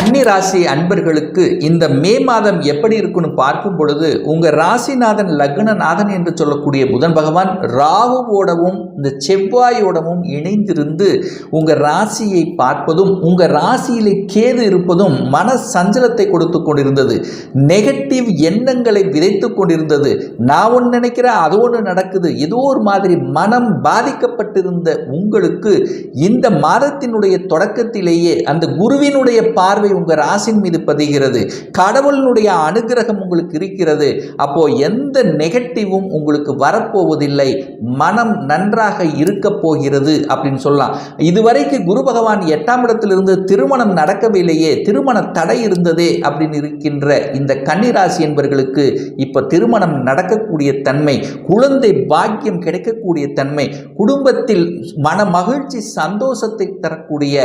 கன்னி ராசி அன்பர்களுக்கு இந்த மே மாதம் எப்படி இருக்குன்னு பார்க்கும் பொழுது உங்க ராசிநாதன் லக்னநாதன் என்று சொல்லக்கூடிய புதன் பகவான் ராகுவோடவும் இந்த செவ்வாயோடவும் இணைந்திருந்து உங்க ராசியை பார்ப்பதும் உங்க ராசியிலே கேது இருப்பதும் மன சஞ்சலத்தை கொடுத்து கொண்டிருந்தது. நெகட்டிவ் எண்ணங்களை விதைத்து கொண்டிருந்தது. நான் ஒன்று நினைக்கிறேன் அது ஒன்று நடக்குது. ஏதோ ஒரு மாதிரி மனம் பாதிக்கப்பட்டிருந்த உங்களுக்கு இந்த மாதத்தினுடைய தொடக்கத்திலேயே அந்த குருவினுடைய பார்வை பார்வை உங்கள் ராசின் மீது பதிகிறது. கடவுளினுடைய அனுகிரகம் உங்களுக்கு இருக்கிறது. அப்போ எந்த நெகட்டிவும் உங்களுக்கு வரப்போவதில்லை. மனம் நன்றாக இருக்க போகிறது அப்படின்னு சொல்லலாம். இதுவரைக்கு குரு பகவான் எட்டாம் இடத்திலிருந்து திருமணம் நடக்கவில்லையே திருமண தடை இருந்ததே அப்படின்னு இருக்கின்ற இந்த கன்னிராசி என்பவர்களுக்கு இப்போ திருமணம் நடக்கக்கூடிய தன்மை குழந்தை பாக்கியம் கிடைக்கக்கூடிய தன்மை குடும்பத்தில் மன மகிழ்ச்சி சந்தோஷத்தை தரக்கூடிய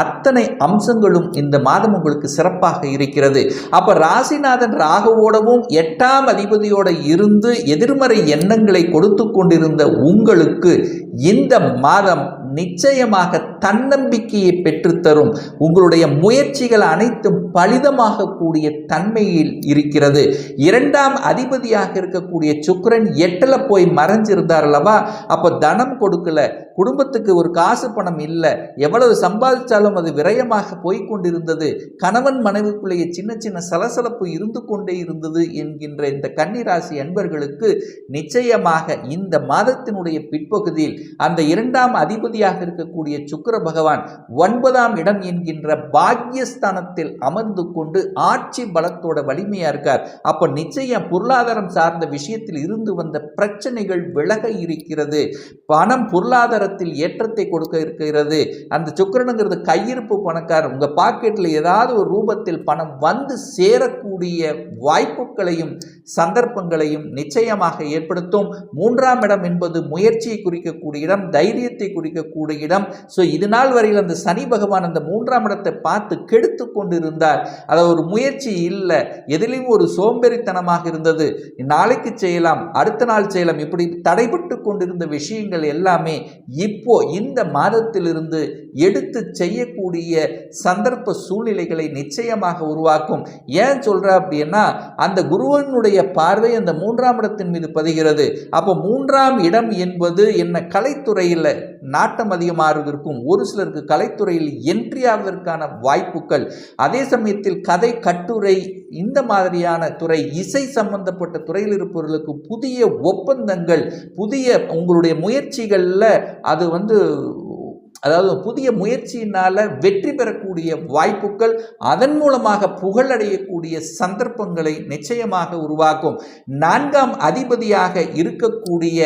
அத்தனை அம்சங்களும் இந்த மாதம் உங்களுக்கு சிறப்பாக இருக்கிறது. அப்ப ராசிநாதன் ராகுவோடவும் எட்டாம் அதிபதியோட இருந்து எதிர்மறை எண்ணங்களை கொடுத்து கொண்டிருந்த உங்களுக்கு இந்த மாதம் நிச்சயமாக தன்னம்பிக்கையை பெற்றுத்தரும். உங்களுடைய முயற்சிகள் அனைத்தும் பலிதமாக கூடிய தன்மையில் இருக்கிறது. இரண்டாம் அதிபதியாக இருக்கக்கூடிய சுக்கிரன் எட்டில் போய் மறைஞ்சிருந்தார் அல்லவா? அப்போ தனம் கொடுக்கல. குடும்பத்துக்கு ஒரு காசு பணம் இல்லை. எவ்வளவு சம்பாதிச்சாலும் அது விரயமாக போய்கொண்டிருந்தது கணவன் மனைவிக்குள்ளேயே சின்ன சின்ன சலசலப்பு இருந்து கொண்டே இருந்தது என்கின்ற இந்த கன்னிராசி அன்பர்களுக்கு நிச்சயமாக இந்த மாதத்தினுடைய பிற்பகுதியில் அந்த இரண்டாம் அதிபதியாக இருக்கக்கூடிய சுக்கர பகவான் ஒன்பதாம் இடம் என்கின்ற பாக்யஸ்தானத்தில் அமர்ந்து கொண்டு ஆட்சி பலத்தோட வலிமையா இருக்கார். அப்ப நிச்சயம் பொருளாதாரம் சார்ந்த விஷயத்தில் இருந்து வந்த பிரச்சனைகள் விலக இருக்கிறது. பணம் பொருளாதாரத்தில் ஏற்றத்தை கொடுக்க இருக்கிறது. அந்த சுக்கரனுங்கிறது கையிருப்பு பணக்காரர். உங்க பாக்கெட்டில் ஏதாவது ஒரு ரூபத்தில் பணம் வந்து சேரக்கூடிய வாய்ப்புகளையும் சந்தர்ப்பங்களையும் நிச்சயமாக ஏற்படுத்தும். மூன்றாம் இடம் என்பது முயற்சியை குறிக்கக்கூடிய இடம் தைரியத்தை குறிக்கக்கூடிய இடம். ஸோ இது நாள் வரையில் அந்த சனி பகவான் அந்த மூன்றாம் இடத்தை பார்த்து கெடுத்து கொண்டிருந்தார். அதை ஒரு முயற்சி இல்லை. எதிலையும் ஒரு சோம்பேறித்தனமாக இருந்தது. நாளைக்கு செய்யலாம் அடுத்த நாள் செய்யலாம். இப்படி தடைபட்டு கொண்டிருந்த விஷயங்கள் எல்லாமே இப்போ இந்த மாதத்திலிருந்து எடுத்து செய்யக்கூடிய சந்தர்ப்ப சூழ்நிலைகளை நிச்சயமாக உருவாக்கும். ஏன் சொல்ற அப்படின்னா அந்த குருவனுடைய பார்வை அந்த மூன்றாம் இடத்தின் மீது பதிகிறது. அப்போ மூன்றாம் இடம் என்பது என்ன கலைத்துறையில் நாட்டம் அதிகமாக இருக்கும் ஒரு சிலருக்கு கலைத்துறையில் என்ட்ரி ஆவதற்கான வாய்ப்புகள். அதே சமயத்தில் கதை கட்டுரை இந்த மாதிரியான துறை இசை சம்பந்தப்பட்ட துறையில் இருப்பவர்களுக்கு புதிய ஒப்பந்தங்கள் புதிய உங்களுடைய முயற்சிகளில் அது வந்து அதாவது புதிய முயற்சியினால் வெற்றி பெறக்கூடிய வாய்ப்புகள் அதன் மூலமாக புகழடையக்கூடிய சந்தர்ப்பங்களை நிச்சயமாக உருவாக்கும். நான்காம் அதிபதியாக இருக்கக்கூடிய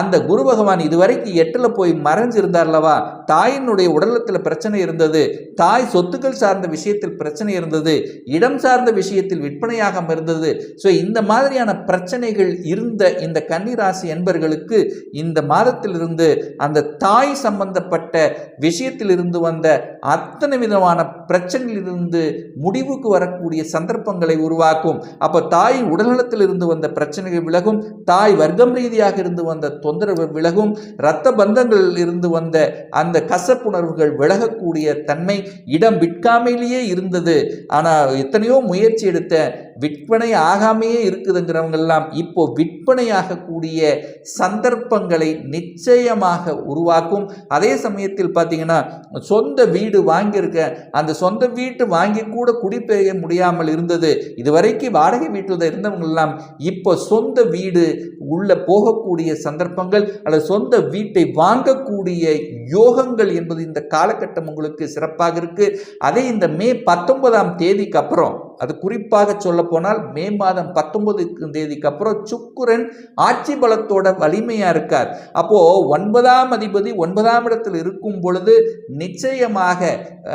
அந்த குரு பகவான் இதுவரைக்கும் எட்டில் போய் மறைஞ்சிருந்தார் அல்லவா? தாயினுடைய உடலத்தில் பிரச்சனை இருந்தது. தாய் சொத்துக்கள் சார்ந்த விஷயத்தில் பிரச்சனை இருந்தது. இடம் சார்ந்த விஷயத்தில் விற்பனையாக இருந்தது. ஸோ இந்த மாதிரியான பிரச்சனைகள் இருந்த இந்த கன்னிராசி என்பர்களுக்கு இந்த மாதத்திலிருந்து அந்த தாய் சம்பந்தப்பட்ட விஷயத்திலிருந்து வந்த அத்தனை விதமான பிரச்சனையிலிருந்து முடிவுக்கு வரக்கூடிய சந்தர்ப்பங்களை உருவாக்கும். அப்போ தாய் உடல்நலத்திலிருந்து வந்த பிரச்சனைகள் விலகும். தாய் வர்க்கம் ரீதியாக இருந்து வந்த தொந்தரவு விலகும். இரத்த பந்தங்களில் இருந்து வந்த அந்த கசப்புணர்வுகள் விலகக்கூடிய தன்மை இடம் விற்காமையிலேயே இருந்தது. ஆனால் எத்தனையோ முயற்சி எடுத்த விற்பனை ஆகாமையே இருக்குதுங்கிறவங்கெல்லாம் இப்போ விற்பனையாகக்கூடிய சந்தர்ப்பங்களை நிச்சயமாக உருவாக்கும். அதே சமயத்தில் பார்த்தீங்கன்னா சொந்த வீடு வாங்கியிருக்க அந்த சொந்த வீட்டு வாங்கி கூட குடிபெய்ய முடியாமல் இருந்தது. இதுவரைக்கும் வாடகை வீட்டில் இருந்தவங்கெல்லாம் இப்போ சொந்த வீடு உள்ள போகக்கூடிய சந்தர்ப்பங்கள் அல்லது சொந்த வீட்டை வாங்கக்கூடிய யோகங்கள் என்பது இந்த காலகட்டம் உங்களுக்கு சிறப்பாக இருக்கு. அதே இந்த மே பத்தொன்பதாம் தேதிக்கு அப்புறம் அது குறிப்பாக சொல்ல போனால் மே மாதம் பத்தொன்பது தேதிக்கு அப்புறம் சுக்குரன் ஆட்சி பலத்தோட வலிமையா இருக்கார். அப்போ ஒன்பதாம் அதிபதி ஒன்பதாம் இடத்தில் இருக்கும் பொழுது நிச்சயமாக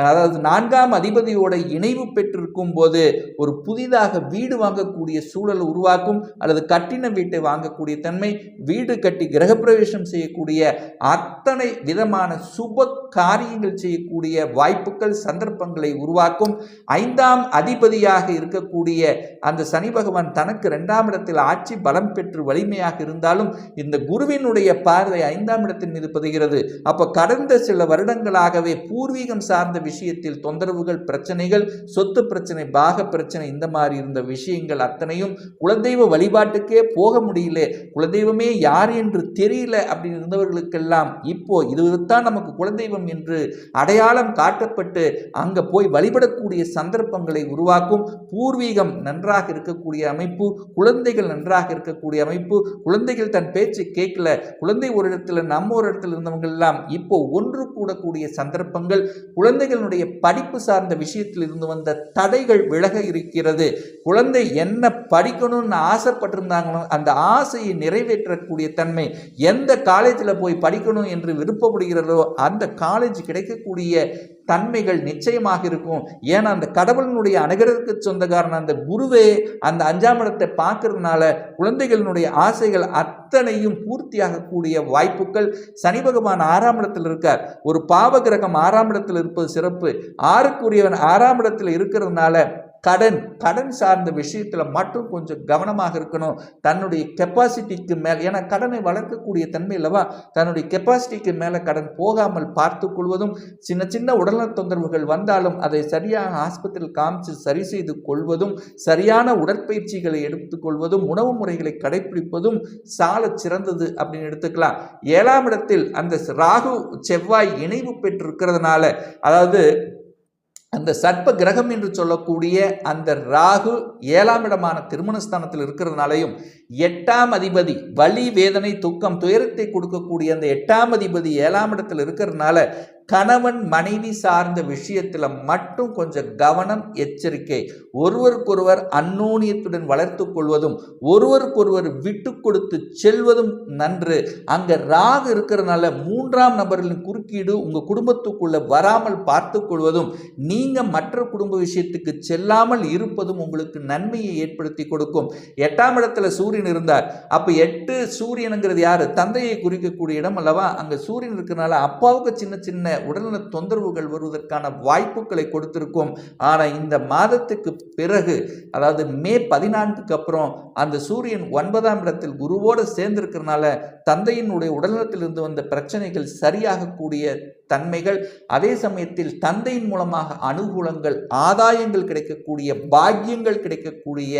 அதாவது நான்காம் அதிபதியோட இணைவு பெற்றிருக்கும் போது ஒரு புதிதாக வீடு வாங்கக்கூடிய சூழல் உருவாக்கும் அல்லது கட்டின வீட்டை வாங்கக்கூடிய தன்மை வீடு கட்டி கிரகப்பிரவேசம் செய்யக்கூடிய அத்தனை விதமான சுப காரியங்கள் செய்யக்கூடிய வாய்ப்புகள் சந்தர்ப்பங்களை உருவாக்கும். ஐந்தாம் அதிபதியாக அதிபதியாக இருக்கக்கூடிய அந்த சனி பகவான் தனக்கு இரண்டாம் இடத்தில் ஆட்சி பலம் பெற்று வலிமையாக இருந்தாலும் இந்த குருவினுடைய பார்வை ஐந்தாம் இடத்தின் மீது பதிகிறது. அப்போ கடந்த சில வருடங்களாகவே பூர்வீகம் சார்ந்த விஷயத்தில் தொந்தரவுகள் பிரச்சனைகள் சொத்து பிரச்சனை பாக பிரச்சனை இந்த மாதிரி இருந்த விஷயங்கள் அத்தனையும் குலதெய்வ வழிபாட்டுக்கே போக முடியல. குலதெய்வமே யார் என்று தெரியல அப்படின்னு இருந்தவர்களுக்கெல்லாம் இப்போ இதுதான் நமக்கு குலதெய்வம் என்று அடையாளம் காட்டப்பட்டு அங்க போய் வழிபடக்கூடிய சந்தர்ப்பங்களை உருவாக்கும் பூர்வீகம் நன்றாக இருக்கக்கூடிய அமைப்பு குழந்தைகள் நன்றாக இருக்கக்கூடிய அமைப்பு குழந்தைகள் தன் பேச்சு கேட்கல குழந்தை ஒரு இடத்துல நம்ம ஒரு இடத்துல இருந்தவங்க எல்லாம் இப்போ ஒன்று கூடக்கூடிய சந்தர்ப்பங்கள் குழந்தைகளுடைய படிப்பு சார்ந்த விஷயத்தில் இருந்து வந்த தடைகள் விலக இருக்கிறது. குழந்தை என்ன படிக்கணும்னு ஆசைப்பட்டிருந்தாங்களோ அந்த ஆசையை நிறைவேற்றக்கூடிய தன்மை எந்த காலேஜில் போய் படிக்கணும் என்று விருப்பப்படுகிறதோ அந்த காலேஜ் கிடைக்கக்கூடிய தன்மைகள் நிச்சயமாக இருக்கும். ஏன்னா அந்த கடவுளினுடைய அனுகிரகத்துக்கு சொந்தக்காரன் அந்த குருவே அந்த அஞ்சாம் இடத்தை பார்க்கறதுனால குழந்தைகளினுடைய ஆசைகள் அத்தனையும் பூர்த்தியாகக்கூடிய வாய்ப்புகள். சனி பகவான் ஆறாம் இடத்தில் இருக்கார். ஒரு பாவ கிரகம் ஆறாம் இடத்தில் இருப்பது சிறப்பு. ஆறுக்குரியவன் ஆறாம் இடத்தில் இருக்கிறதுனால கடன் கடன் சார்ந்த விஷயத்தில் மட்டும் கொஞ்சம் கவனமாக இருக்கணும். தன்னுடைய கெப்பாசிட்டிக்கு மேல் ஏன்னா கடனை வளர்க்கக்கூடிய தன்மை இல்லவா தன்னுடைய கெப்பாசிட்டிக்கு மேலே கடன் போகாமல் பார்த்து கொள்வதும் சின்ன சின்ன உடல்நல தொந்தரவுகள் வந்தாலும் அதை சரியாக ஆஸ்பத்திரியில் காமிச்சு சரி செய்து கொள்வதும் சரியான உடற்பயிற்சிகளை எடுத்துக்கொள்வதும் உணவு முறைகளை கடைபிடிப்பதும் சால சிறந்தது அப்படின்னு எடுத்துக்கலாம். ஏழாம் இடத்தில் அந்த ராகு செவ்வாய் இணைவு பெற்றிருக்கிறதுனால அதாவது அந்த சர்ப்ப கிரகம் என்று சொல்லக்கூடிய அந்த ராகு ஏழாம் இடமான திருமணஸ்தானத்தில் இருக்கிறதுனாலையும் எட்டாம் அதிபதி வலி வேதனை துக்கம் துயரத்தை கொடுக்கக்கூடிய அந்த எட்டாம் அதிபதி ஏழாம் இடத்தில் இருக்கிறதுனால கணவன் மனைவி சார்ந்த விஷயத்தில் மட்டும் கொஞ்சம் கவனம் எச்சரிக்கை. ஒருவருக்கொருவர் அந்நோனியத்துடன் வளர்த்து கொள்வதும் ஒருவருக்கொருவர் விட்டு கொடுத்து செல்வதும் நன்று. அங்கே ராகு இருக்கிறனால மூன்றாம் நபர்களின் குறுக்கீடு உங்கள் குடும்பத்துக்குள்ளே வராமல் பார்த்து கொள்வதும் நீங்கள் மற்ற குடும்ப விஷயத்துக்கு செல்லாமல் இருப்பதும் உங்களுக்கு நன்மையை ஏற்படுத்தி கொடுக்கும். எட்டாம் இடத்துல சூரியன் இருந்தார். அப்போ எட்டு சூரியனுங்கிறது யார்? தந்தையை குறிக்கக்கூடிய இடம் அல்லவா? அங்கே சூரியன் இருக்கிறனால அப்பாவுக்கு சின்ன சின்ன உடல்நல தொந்தரவுகள் வருவதற்கான வாய்ப்புகளை கொடுத்திருக்கும். ஆனால் இந்த மாதத்துக்கு பிறகு அதாவது மே பதினான்குக்கு அப்புறம் அந்த சூரியன் ஒன்பதாம் இடத்தில் குருவோடு சேர்ந்திருக்கிறனால தந்தையினுடைய உடல்நலத்திலிருந்து வந்த பிரச்சனைகள் சரியாகக்கூடிய தன்மைகள் அதே சமயத்தில் தந்தையின் மூலமாக அனுகூலங்கள் ஆதாயங்கள் கிடைக்கக்கூடிய பாக்கியங்கள் கிடைக்கக்கூடிய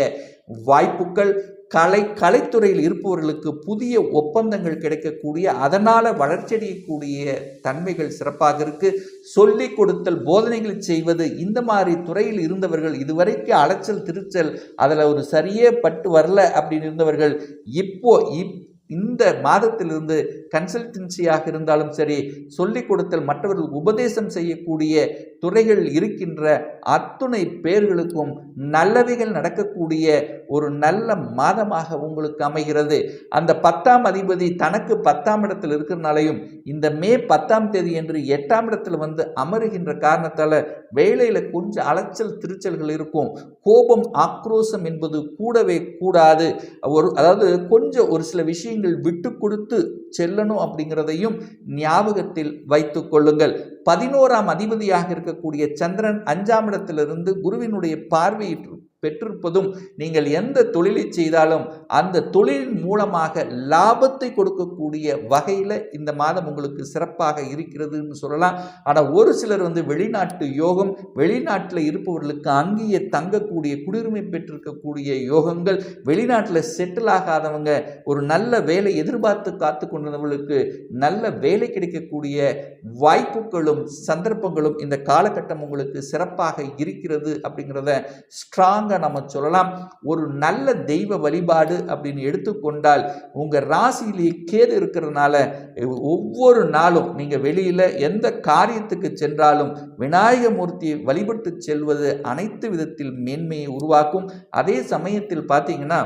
வாய்ப்புகள் கலை கலைத்துறையில் இருப்பவர்களுக்கு புதிய ஒப்பந்தங்கள் கிடைக்கக்கூடிய அதனால் வளர்ச்சியடையக்கூடிய தன்மைகள் சிறப்பாக இருக்கு. சொல்லி கொடுத்தல் போதனைகள் செய்வது இந்த மாதிரி துறையில் இருந்தவர்கள் இதுவரைக்கும் அலைச்சல் திருச்சல் அதில் ஒரு சரியே பட்டு வரல அப்படின்னு இருந்தவர்கள் இப்போ இப் இந்த மாதத்திலிருந்து கன்சல்டன்சியாக இருந்தாலும் சரி சொல்லிக் கொடுத்தல் மற்றவர்கள் உபதேசம் செய்யக்கூடிய துறைகள் இருக்கின்ற அத்துணை பேர்களுக்கும் நல்லவைகள் நடக்கக்கூடிய ஒரு நல்ல மாதமாக உங்களுக்கு அமைகிறது. அந்த பத்தாம் அதிபதி தனக்கு பத்தாம் இடத்தில் இருக்கிறனாலையும் இந்த மே பத்தாம் தேதி என்று எட்டாம் இடத்தில் வந்து அமருகின்ற காரணத்தால் வேலையில் கொஞ்சம் அலைச்சல் திருச்சல்கள் இருக்கும். கோபம் ஆக்ரோஷம் என்பது கூடவே கூடாது. ஒரு அதாவது கொஞ்சம் ஒரு சில விஷயங்கள் விட்டு கொடுத்து செல்லணும் அப்படிங்கிறதையும் ஞாபகத்தில் வைத்து கொள்ளுங்கள். பதினோராம் அதிபதியாக இருக்கக்கூடிய சந்திரன் அஞ்சாம் இடத்திலிருந்து குருவினுடைய பார்வையிட்டு பெற்றிருப்பதும் நீங்கள் எந்த தொழிலை செய்தாலும் அந்த தொழிலின் மூலமாக லாபத்தை கொடுக்கக்கூடிய வகையில் இந்த மாதம் உங்களுக்கு சிறப்பாக இருக்கிறதுன்னு சொல்லலாம். ஆனால் ஒரு சிலர் வந்து வெளிநாட்டு யோகம் வெளிநாட்டில் இருப்பவர்களுக்கு அங்கேயே தங்கக்கூடிய குடியுரிமை பெற்றிருக்கக்கூடிய யோகங்கள் வெளிநாட்டில் செட்டில் ஆகாதவங்க ஒரு நல்ல வேலை எதிர்பார்த்து காத்து கொண்டவர்களுக்கு நல்ல வேலை கிடைக்கக்கூடிய வாய்ப்புகளும் சந்தர்ப்பங்களும் இந்த காலகட்டம் உங்களுக்கு சிறப்பாக இருக்கிறது அப்படிங்கிறத ஸ்ட்ராங் வாங்க நம்ம சொல்லலாம். ஒரு நல்ல தெய்வ வழிபாடு அப்படின்னு எடுத்துக்கொண்டால் உங்கள் ராசியிலேயே கேது இருக்கிறதுனால ஒவ்வொரு நாளும் நீங்கள் வெளியில் எந்த காரியத்துக்கு சென்றாலும் விநாயக மூர்த்தியை வழிபட்டு செல்வது அனைத்து விதத்தில் மேன்மையை உருவாக்கும். அதே சமயத்தில் பார்த்தீங்கன்னா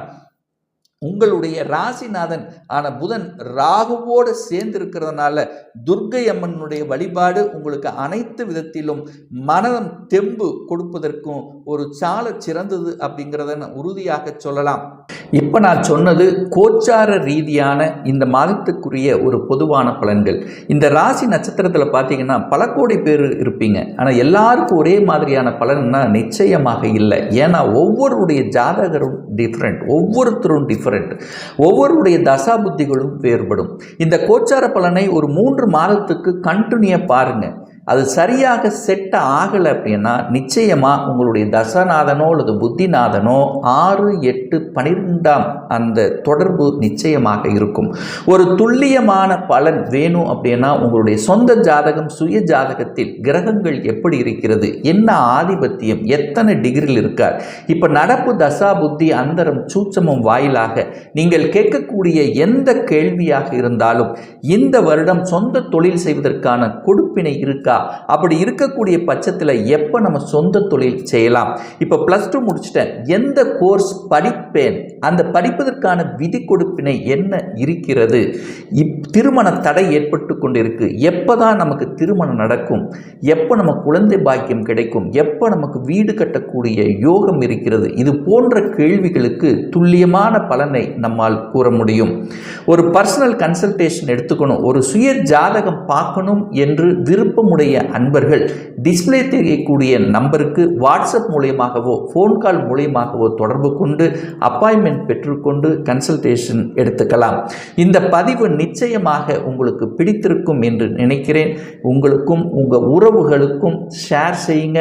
உங்களுடைய ராசிநாதன் ஆன புதன் ராகுவோடு சேர்ந்து இருக்கிறதுனால துர்க்கை அம்மனுடைய வழிபாடு உங்களுக்கு அனைத்து விதத்திலும் மனதம் தெம்பு கொடுப்பதற்கும் ஒரு சால சிறந்தது அப்படிங்கிறத நான் உறுதியாக சொல்லலாம். இப்போ நான் சொன்னது கோச்சார ரீதியான இந்த மாதத்துக்குரிய ஒரு பொதுவான பலன்கள். இந்த ராசி நட்சத்திரத்தில் பார்த்தீங்கன்னா பல கோடி பேர் இருப்பீங்க. ஆனால் எல்லாருக்கும் ஒரே மாதிரியான பலன்னா நிச்சயமாக இல்லை. ஏன்னா ஒவ்வொருடைய ஜாதகரும் டிஃப்ரெண்ட் ஒவ்வொருத்தரும் டிஃப்ரெண்ட் ஒவ்வொருடைய தசா புத்திகளும் வேறுபடும். இந்த கோச்சார பலனை ஒரு மூன்று மாதத்துக்கு கண்டினியூ பாருங்கள் அது சரியாக செட் ஆகலை அப்படின்னா நிச்சயமாக உங்களுடைய தசநாதனோ அல்லது புத்திநாதனோ ஆறு எட்டு பனிரெண்டாம் அந்த தொடர்பு நிச்சயமாக இருக்கும். ஒரு துல்லியமான பலன் வேணும் அப்படின்னா உங்களுடைய சொந்த ஜாதகம் சுய ஜாதகத்தில் கிரகங்கள் எப்படி இருக்கிறது என்ன ஆதிபத்தியம் எத்தனை டிகிரியில் இருக்கார். இப்போ நடப்பு தசா புத்தி அந்தரம் சூட்சமும் வாயிலாக நீங்கள் கேட்கக்கூடிய எந்த கேள்வியாக இருந்தாலும் இந்த வருடம் சொந்த தொழில் செய்வதற்கான கொடுப்பினை இருக்கா அப்படி இருக்கக்கூடிய பட்சத்தில் எப்போ நம்ம சொந்த தொழில் செய்யலாம்? இப்போ ப்ளஸ் டூ முடிச்சுட்டேன். எந்த கோர்ஸ் படிப்பேன்? அந்த படிப்பதற்கான விதி கொடுப்பினை என்ன இருக்கிறது? இப் திருமண தடை ஏற்பட்டு கொண்டிருக்கு. எப்போ தான் நமக்கு திருமணம் நடக்கும்? எப்போ நம்ம குழந்தை பாக்கியம் கிடைக்கும்? எப்போ நமக்கு வீடு கட்டக்கூடிய யோகம் இருக்கிறது? இது போன்ற கேள்விகளுக்கு துல்லியமான பலனை நம்மால் கூற முடியும். ஒரு பர்சனல் கன்சல்டேஷன் எடுத்துக்கணும். ஒரு சுய ஜாதகம் பார்க்கணும் என்று விருப்பமுடைய அன்பர்கள் டிஸ்பிளே தெரியக்கூடிய நம்பருக்கு வாட்ஸ்அப் மூலியமாகவோ ஃபோன் கால் மூலியமாகவோ தொடர்பு கொண்டு அப்பாயின்மெண்ட் பெற்றுக்கொண்டு கன்சல்டேஷன் எடுத்துக்கலாம். இந்த பதிவு நிச்சயமாக உங்களுக்கு பிடித்திருக்கும் என்று நினைக்கிறேன். உங்களுக்கும் உங்கள் உறவுகளுக்கும் ஷேர் செய்யுங்க.